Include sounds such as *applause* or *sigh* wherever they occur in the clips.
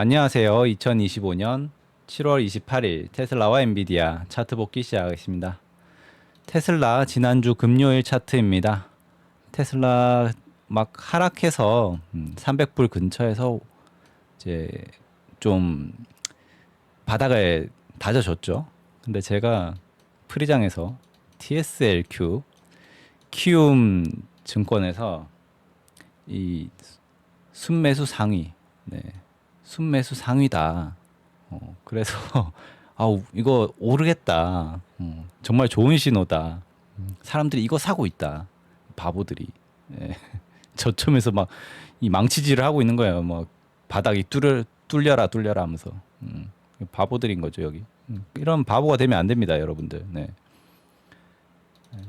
안녕하세요. 2025년 7월 28일 테슬라와 엔비디아 차트 복귀 시작하겠습니다. 테슬라 지난주 금요일 차트입니다. 테슬라 막 하락해서 음, 300불 근처에서 이제 좀 바닥을 다져줬죠. 근데 제가 프리장에서 TSLQ 키움 증권에서 이 순매수 상위, 네, 순매수 상위다. 어, 그래서 *laughs* 아우 이거 오르겠다. 어, 정말 좋은 신호다. 음, 사람들이 이거 사고 있다. 바보들이 예. *laughs* 저점에서 막 이 망치질을 하고 있는 거예요. 뭐 바닥이 뚫을 뚫려라 뚫려라 하면서 음, 바보들인 거죠 여기. 음, 이런 바보가 되면 안 됩니다, 여러분들. 네. 예.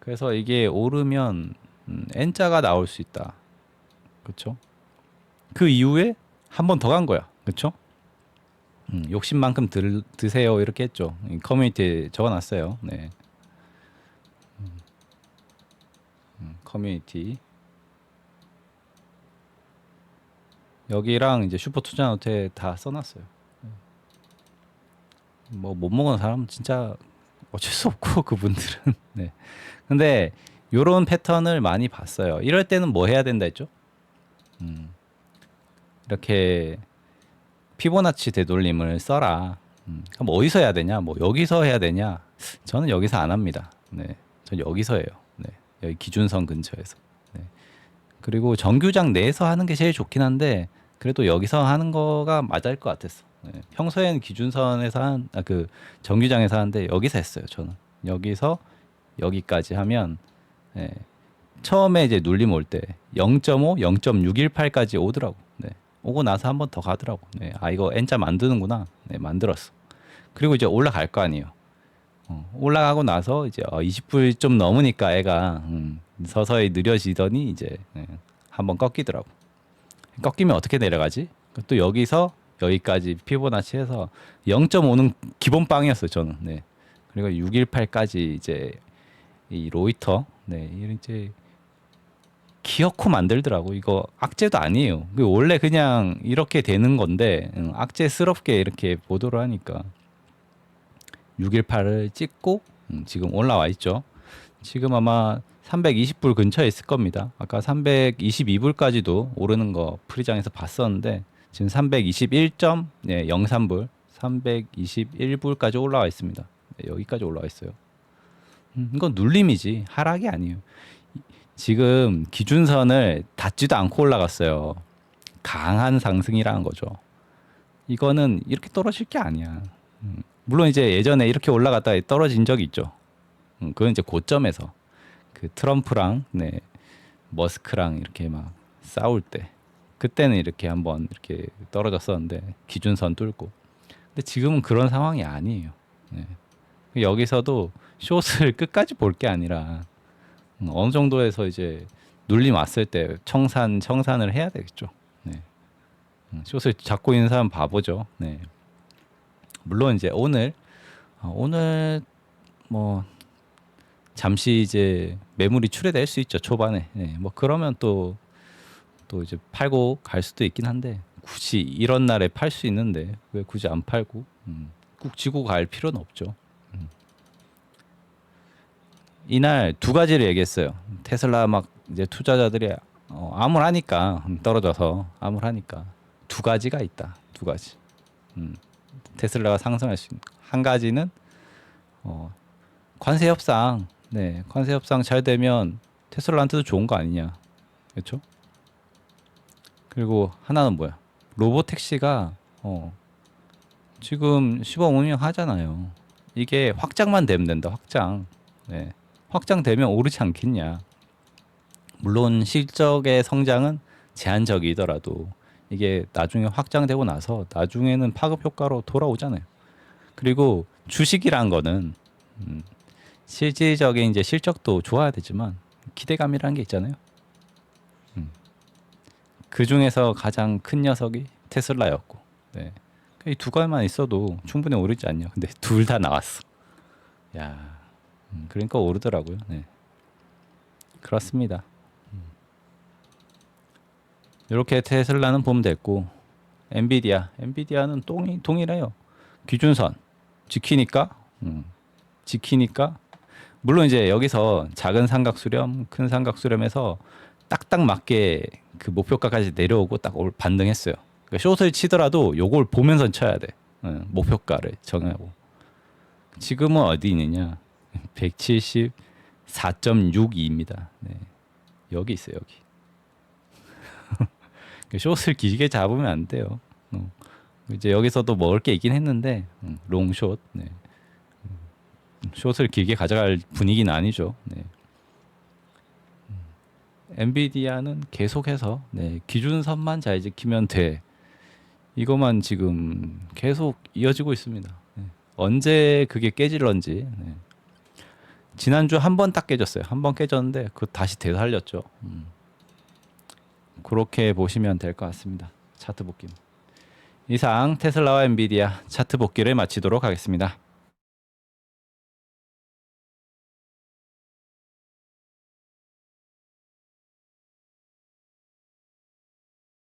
그래서 이게 오르면 음, N자가 나올 수 있다. 그렇죠? 그 이후에 한 번 더 간 거야. 그렇죠? 음, 욕심만큼 들, 드세요 이렇게 했죠. 이 커뮤니티에 적어놨어요. 네. 음, 음, 커뮤니티 여기랑 이제 슈퍼 투자 노트에 다 써놨어요. 뭐 못 먹은 사람 은 진짜 어쩔 수 없고 *laughs* 그분들은. 네. 근데 요런 패턴을 많이 봤어요. 이럴 때는 뭐 해야 된다 했죠? 음, 이렇게 피보나치 되돌림을 써라. 음, 그럼 어디서 해야 되냐? 뭐 여기서 해야 되냐? 저는 여기서 안 합니다. 네, 전 여기서 해요. 네, 여기 기준선 근처에서. 네. 그리고 정규장 내에서 하는 게 제일 좋긴 한데 그래도 여기서 하는 거가 맞을 것 같았어. 네. 평소에는 기준선에서 한, 아, 그 정규장에서 하는데 여기서 했어요. 저는 여기서 여기까지 하면 네. 처음에 이제 눌림 올 때 0.5, 0.618까지 오더라고. 네. 오고 나서 한 번 더 가더라고. 네. 아 이거 N자 만드는구나. 네, 만들었어. 그리고 이제 올라갈 거 아니에요. 어, 올라가고 나서 이제 어, 20불 좀 넘으니까 애가 음, 서서히 느려지더니 이제 네, 한번 꺾이더라고. 꺾이면 어떻게 내려가지? 또 여기서 여기까지 피보나치 해서 0.5는 기본 빵이었어요, 저는. 네. 그리고 618까지 이제 이 로이터 네, 이제 기어코 만들더라고. 이거 악재도 아니에요. 그 원래 그냥 이렇게 되는 건데 응, 악재스럽게 이렇게 보도를 하니까 618을 찍고 음, 지금 올라와 있죠. 지금 아마 320불 근처에 있을 겁니다. 아까 322불까지도 오르는 거 프리장에서 봤었는데 지금 321.03불, 321불까지 올라와 있습니다. 네, 여기까지 올라와 있어요. 음, 이건 눌림이지 하락이 아니에요. 지금 기준선을 닿지도 않고 올라갔어요. 강한 상승이라는 거죠. 이거는 이렇게 떨어질 게 아니야. 음, 물론 이제 예전에 이렇게 올라갔다가 떨어진 적이 있죠. 음, 그건 이제 고점에서 그 트럼프랑 네, 머스크랑 이렇게 막 싸울 때 그때는 이렇게 한번 이렇게 떨어졌었는데 기준선 뚫고. 근데 지금은 그런 상황이 아니에요. 네. 여기서도 숏을 *laughs* 끝까지 볼 게 아니라 음, 어느 정도에서 이제 눌림 왔을 때 청산 청산을 해야 되겠죠. 네. 음, 숏을 잡고 있는 사람 바보죠. 네. 물론 이제 오늘 어, 오늘 뭐 잠시 이제 매물이 출회될 수 있죠 초반에. 네. 뭐 그러면 또 또 이제 팔고 갈 수도 있긴 한데 굳이 이런 날에 팔 수 있는데 왜 굳이 안 팔고 음, 꾹 쥐고 갈 필요는 없죠. 이날 두 가지를 얘기했어요. 테슬라 막 이제 투자자들이 어, 암울하니까 떨어져서 암울하니까 두 가지가 있다. 두 가지. 음, 테슬라가 상승할 수 있는 한 가지는 어, 관세 협상. 네, 관세 협상 잘 되면 테슬라한테도 좋은 거 아니냐. 그렇죠? 그리고 하나는 뭐야? 로봇 택시가 어, 지금 시범 운영 하잖아요. 이게 확장만 되면 된다. 확장. 네. 확장되면 오르지 않겠냐. 물론 실적의 성장은 제한적이더라도 이게 나중에 확장되고 나서 나중에는 파급 효과로 돌아오잖아요. 그리고 주식이란 거는 음, 실질적인 이제 실적도 좋아야 되지만 기대감이라는 게 있잖아요. 음. 그 중에서 가장 큰 녀석이 테슬라였고, 네. 이두 가지만 있어도 충분히 오르지 않냐. 근데 둘 다 나왔어. 야. 음, 그러니까 오르더라고요. 네. 그렇습니다. 음. 이렇게 테슬라는 보면 됐고 엔비디아, 엔비디아는 똥이 동일해요. 기준선 지키니까, 음, 지키니까. 물론 이제 여기서 작은 삼각 수렴, 큰 삼각 수렴에서 딱딱 맞게 그 목표가까지 내려오고 딱 올- 반등했어요. 그러니까 숏을 치더라도 요걸 보면서 쳐야 돼. 어, 목표가를 정하고. 지금은 어디 있느냐? 174.62입니다. 네. 여기 있어요, 여기. *laughs* 그 숏을 길게 잡으면 안 돼요. 어. 이제 여기서도 먹을 게 있긴 했는데 음, 롱숏. 네. 음, 숏을 길게 가져갈 분위기는 아니죠. 네. 음, 엔비디아는 계속해서 네, 기준선만 잘 지키면 돼. 이것만 지금 계속 이어지고 있습니다. 네. 언제 그게 깨질런지. 네. 지난주 한 번 딱 깨졌어요. 한 번 깨졌는데 그 다시 되살렸죠. 음. 그렇게 보시면 될 것 같습니다. 차트 복기는. 이상 테슬라와 엔비디아 차트 복기를 마치도록 하겠습니다.